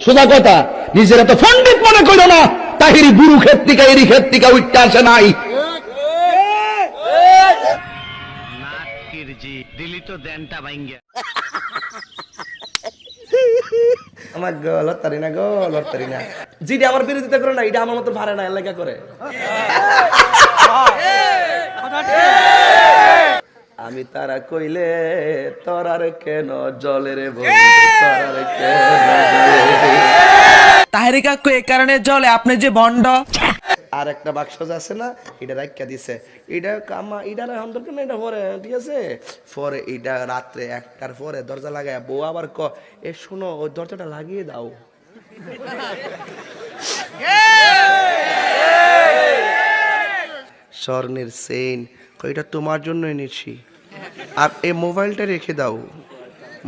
সোজা কথা নিজেরা তো পণ্ডিত মনে করো না তাহিরি বুড়ু ক্ষেত্রিকা এরি ক্ষেত্রিকা উঠতে আসে নাই। আমার না না। যেটা আমার বিরোধিতা করে না এটা আমার মতো ভাড়া না এলাকা করে। আমি তারা কইলে তরার কেন জলের তরার কেন কাকু এই কারণে জলে, আপনি যে ভণ্ড আর একটা বাক্স আছে না, এটা রাখিয়া দিছে। এটা কামা, এটা এখন দরকার না এটা পরে, ঠিক আছে? পরে এটা রাত্রে একটার পরে দরজা লাগায়, বউ আবার ক, এ শোনো, ওই দরজাটা লাগিয়ে দাও। স্বর্ণের সেন এটা তোমার জন্য এনেছি আর এই মোবাইলটা রেখে দাও।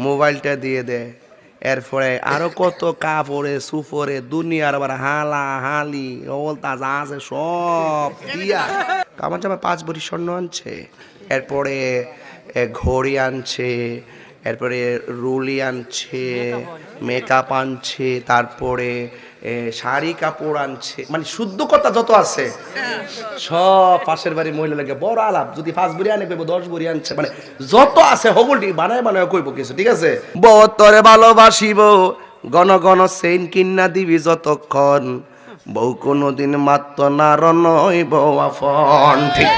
মোবাইলটা দিয়ে দে। এরপরে আরও কত কাপড়ে, সুফরে, দুনিয়ার আবার হালা, হালি ওলতা যা আছে সব দিয়া আমার জামা পাঁচ বড়ি স্বর্ণ আনছে, এরপরে ঘড়ি আনছে, এরপরে রুলি আনছে মেকআপ আনছে, তারপরে শাড়ি কাপড় আনছে মানে শুদ্ধ কথা যত আছে, সব পাশের বাড়ির মহিলা লাগে বড় আলাপ। যদি পাঁচ বড়ি আনে কইব, দশ বড়ি আনছে মানে যত আছে হগলটি বানায় বানায় কইব কিছু, ঠিক আছে? বতরে ভালোবাসিব গণ গণ সেইন কিন্না দিবি যতক্ষণ। বউ কোনোদিন মাত্র না রনই বউ আফন ঠিক।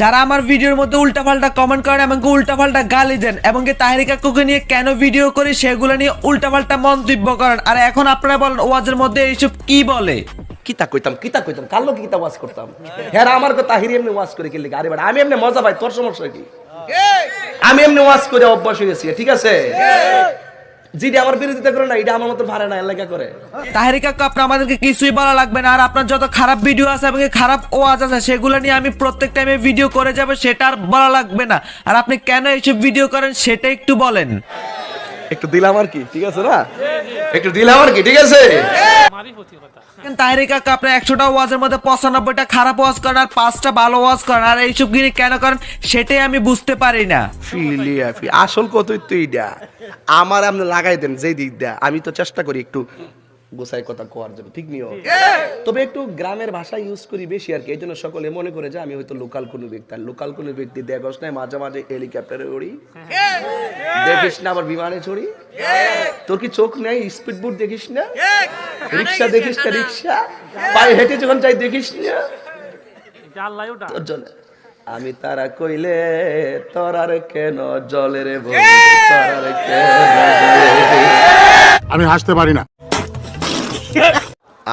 যারা আমার ভিডিওর মধ্যে উল্টাপাল্টা কমেন্ট করেন এবং উল্টাপাল্টা গালি দেন এবং কি তাহেরি নিয়ে কেন ভিডিও করি সেগুলো নিয়ে উল্টাপাল্টা মন্তব্য করেন। আর এখন আপনারা বলেন ওয়াজের মধ্যে এইসব কি বলে? কিতা কইতাম কিতা কইতাম? কাল লোক কিতা ওয়াজ করতাম? হ্যাঁ আমার কথা এমনি ওয়াজ করে কি লিখে আরে আমি এমনি মজা পাই তোর সমস্যা কি? আমি এমনি ওয়াজ করে অভ্যাস হয়ে গেছি ঠিক আছে? যেটা আমার বিরোধিতা করে না এটা আমার মতো ভাড়া না এলাকা করে। তাহেরি কাকু আপনার আমাদেরকে কিছুই বলা লাগবে না আর আপনার যত খারাপ ভিডিও আছে এবং খারাপ ওয়াজ আছে সেগুলো নিয়ে আমি প্রত্যেক টাইমে ভিডিও করে যাব সেটা আর বলা লাগবে না। আর আপনি কেন এইসব ভিডিও করেন সেটা একটু বলেন। একটু দিলাম আর কি ঠিক আছে না? একটু দিলাম আর কি ঠিক আছে? তাহেরি কাকু আপনার একশোটা ওয়াজের মধ্যে পঁচানব্বইটা খারাপ ওয়াজ করেন আর পাঁচটা ভালো ওয়াজ করেন। আর এইসব গিনি কেন করেন সেটাই আমি বুঝতে পারি না। ফিলিয়া আসল কতই তো এইটা আমার আপনি লাগাই দেন যেই দিক দেয়া। আমি তো চেষ্টা করি একটু গোসাই কথা কোয়ার জন্য। ঠিক নিও তবে একটু গ্রামের ভাষা ইউজ করি বেশি আর কি এই জন্য সকলে মনে করে যে আমি হয়তো লোকাল কোনো ব্যক্তি। আর লোকাল কোনো ব্যক্তি দেখস নাই মাঝে মাঝে হেলিকপ্টারে উড়ি দেখিস না আবার বিমানে চড়ি। তোর কি চোখ নেই? স্পিড বোট দেখিস না? রিক্সা দেখিস না রিক্সা? পায়ে হেঁটে যখন যাই দেখিস না? তোর জন্য। আমি তারা কইলে তরার কেন জলের আমি হাসতে পারি না।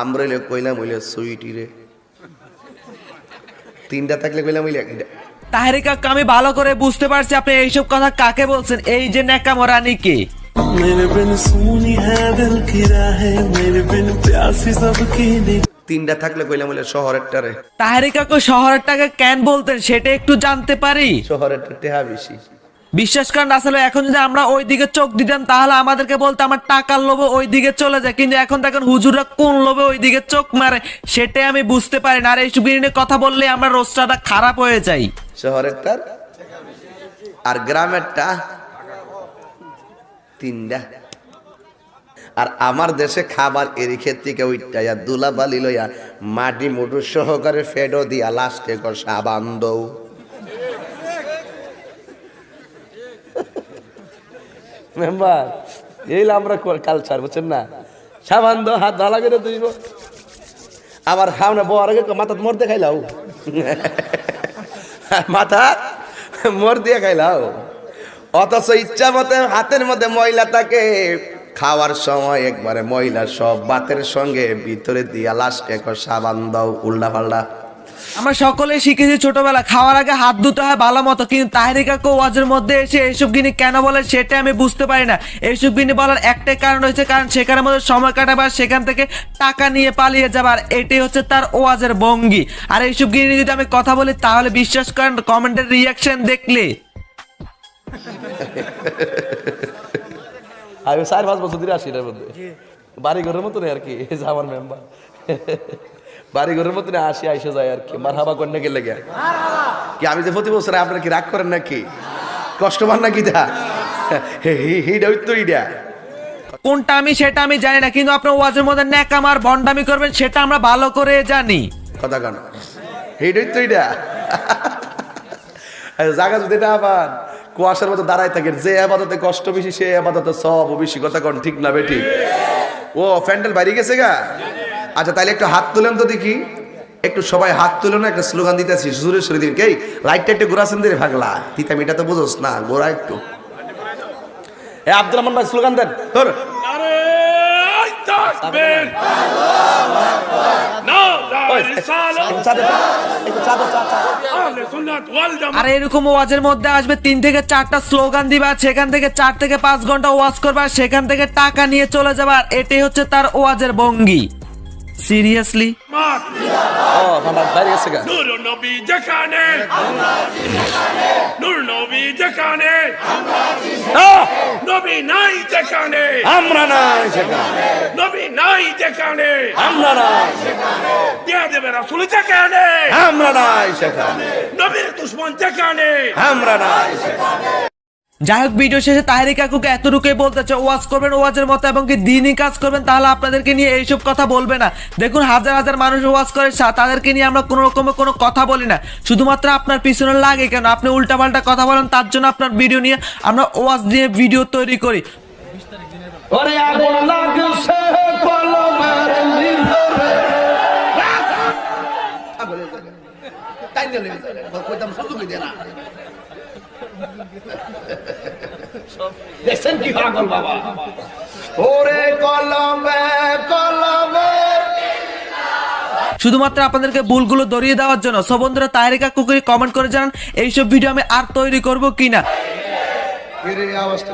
আমরা কইলাম হইলে সুইটি রে। তিনটা থাকলে কইলাম হইলে একটা। তাহারিকা আমি ভালো করে বুঝতে পারছি আপনি এইসব কথা কাকে বলছেন এই যে ন্যাকামরানি কি তিনটা থাকলে কইলাম বলে শহরেরটা রে। তাহরিকা শহরেরটাকে কেন বলতেন সেটা একটু জানতে পারি। শহরেরটা টেহা বেশি বিশ্বাস করেন আসলে এখন যদি আমরা ওই দিকে চোখ দিতাম তাহলে আমাদেরকে বলতে আমার টাকার লোভে ওই দিকে চলে যায়। কিন্তু এখন দেখেন হুজুররা কোন লোভে ওই দিকে চোখ মারে, সেটাই আমি বুঝতে পারি না। আর এইসব নিয়ে কথা বললে আমরা রোস্টারটা খারাপ হয়ে যাই। শহরেরটার আর গ্রামেরটা তিনটা। আর আমার দেশে খাবার এরি ক্ষেত্রে উইটাইয়া দুলা বালি লইয়া মাটি মুটু সহকারে ফেডো দিয়া লাস্টে কর সাবান মেম্বার, এই আমরা কালচার বুঝছেন না? সাবান দো হাত ভালো করে তুইব আবার খাও না বউ আগে মাথা মোর দেখাইলাও মাথা মোর দিয়ে খাইলাও। অথচ ইচ্ছা মতে হাতের মধ্যে ময়লা থাকে। খাওয়ার সময় একবারে ময়লা সব বাতের সঙ্গে ভিতরে দিয়া লাস্টে একবার সাবান দাও উল্টা পাল্টা আমরা সকলে শিখেছি ছোটবেলা খাওয়ার আগে হাত ধুতে হয় ভালো মতো, কিন্তু তাহেরি কাকু ওয়াজের মধ্যে এসে এইসব গিনি কেন বলে সেটা আমি বুঝতে পারি না। এইসব গিনি বলার একটাই কারণ হয়েছে কারণ সেখানের মধ্যে সময় কাটাবার, সেখান থেকে টাকা নিয়ে পালিয়ে যাবার, এটাই হচ্ছে তার ওয়াজের ভঙ্গি। আর এইসব গিনি যদি আমি কথা বলি, তাহলে বিশ্বাস করেন, কমেন্টের রিয়াকশন দেখলে। আমি চার পাঁচ বছর ধরে আসি এটার মধ্যে। বাড়ি ঘরের মতন আর কি আমার মেম্বার বাড়ি ঘরের মতন আসি আইসে যায় আর কি। মার হাবা কন্যা গেলে কি আমি যে প্রতি বছর আপনার কি রাগ করেন নাকি? কষ্ট পান নাকি হিডা ইডা কোনটা আমি সেটা আমি জানি না কিন্তু আপনার ওয়াজের মধ্যে ন্যাকামার ভন্ডামি করবেন সেটা আমরা ভালো করে জানি। কথা কান। এইটাই তো এটা জায়গা যদি না পান কুয়াশার মতো দাঁড়ায় থাকেন যে আবাদতে কষ্ট বেশি সে আবাদতে সব বেশি। কথা কন ঠিক না বেটি? ও প্যান্ডেল বাইরে গেছে গা? আচ্ছা তাইলে একটু হাত তুলেন তো দেখি। একটু সবাই হাত তুলে না একটা স্লোগান দিতেছি সুরে সুরে কে? লাইটটা একটু ঘোরাছেন দিয়ে ভাগলা। তিতাম এটা তো বুঝোস না, গোড়া একটু। এ রহমান ভাই, স্লোগান দেন। আর এরকম ওয়াজের মধ্যে আসবে, তিন থেকে চারটা স্লোগান দিবা, সেখান থেকে চার থেকে পাঁচ ঘণ্টা ওয়াজ করবা, সেখান থেকে টাকা নিয়ে চলে যাবা, আর এটাই হচ্ছে তার ওয়াজের ভঙ্গি। সিরিয়াসলি ও আমার বাইরে গেছে গা নূর নবী যেখানে নূর নবী যেখানে নবী নাই যেখানে আমরা নাই সেখানে নবী নাই যেখানে আমরা নাই দিয়া দেবে রাসূল যেখানে আমরা নাই সেখানে নবীর দুশ্মন যেখানে আমরা নাই সেখানে যাই হোক ভিডিও শেষে তাহেরি কাকুকে এতটুকুই বলতে চাই ওয়াজ করবেন ওয়াজের মতো এবং কি দিনই কাজ করবেন তাহলে আপনাদেরকে নিয়ে এইসব কথা বলবে না। দেখুন হাজার হাজার মানুষ ওয়াজ করে তাদেরকে নিয়ে আমরা কোনো রকমের কোনো কথা বলি না। শুধুমাত্র আপনার পিছনে লাগে কেন? আপনি উল্টাপাল্টা কথা বলেন তার জন্য আপনার ভিডিও নিয়ে আমরা ওয়াজ দিয়ে ভিডিও তৈরি করি। ওরে আগুন লাগছে কলমের ভিতরে তাই দিলে কইতাম শুধু কই দেনা দেখছেন কি পাগল বাবা ওরে কলমে কলমে শুধুমাত্র আপনাদেরকে ভুলগুলো ধরিয়ে দেওয়ার জন্য। সব বন্ধুরা তাহেরি কাকুকে কমেন্ট করে জানান, এইসব ভিডিও আমি আর তৈরি করব কিনা। আওয়াজটা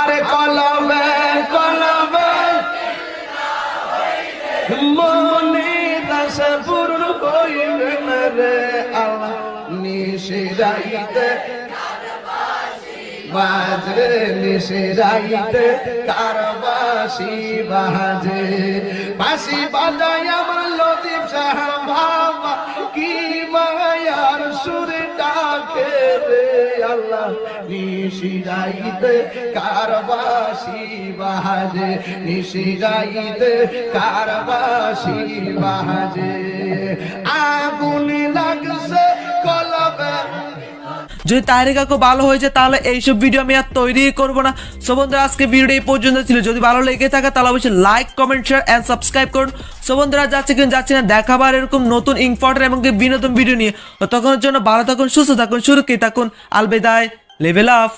আরে রে আল্লাহ নিশিরাইতে। বাজে নিশিরাইতে, কারবাসি বাজে। বাসি বাজায় আমার সাহা বাবা, কি মায়ার সুরে ডাকে রে আল্লাহ নিশিরাইতে, কারবাসি বাজে। নিশিরাইতে, কারবাসি বাজে। আগুন যদি তাহেরি কাকু ভালো হয়ে যায়, তাহলে এইসব ভিডিও আমি আর তৈরি করব না। সো বন্ধুরা, আজকে ভিডিওটা এই পর্যন্ত ছিল। যদি ভালো লেগে থাকে, তাহলে অবশ্যই like comment share and subscribe করুন। সো বন্ধুরা, যাচ্ছে কিন্তু যাচ্ছে না দেখাবার এরকম নতুন ইম্পর্টেন্ট এবং বিনোদন ভিডিও নিয়ে। তখন জন্য ভালো থাকুন, সুস্থ থাকুন, সুরক্ষিত থাকুন। আলবেদায় লেভেল অফ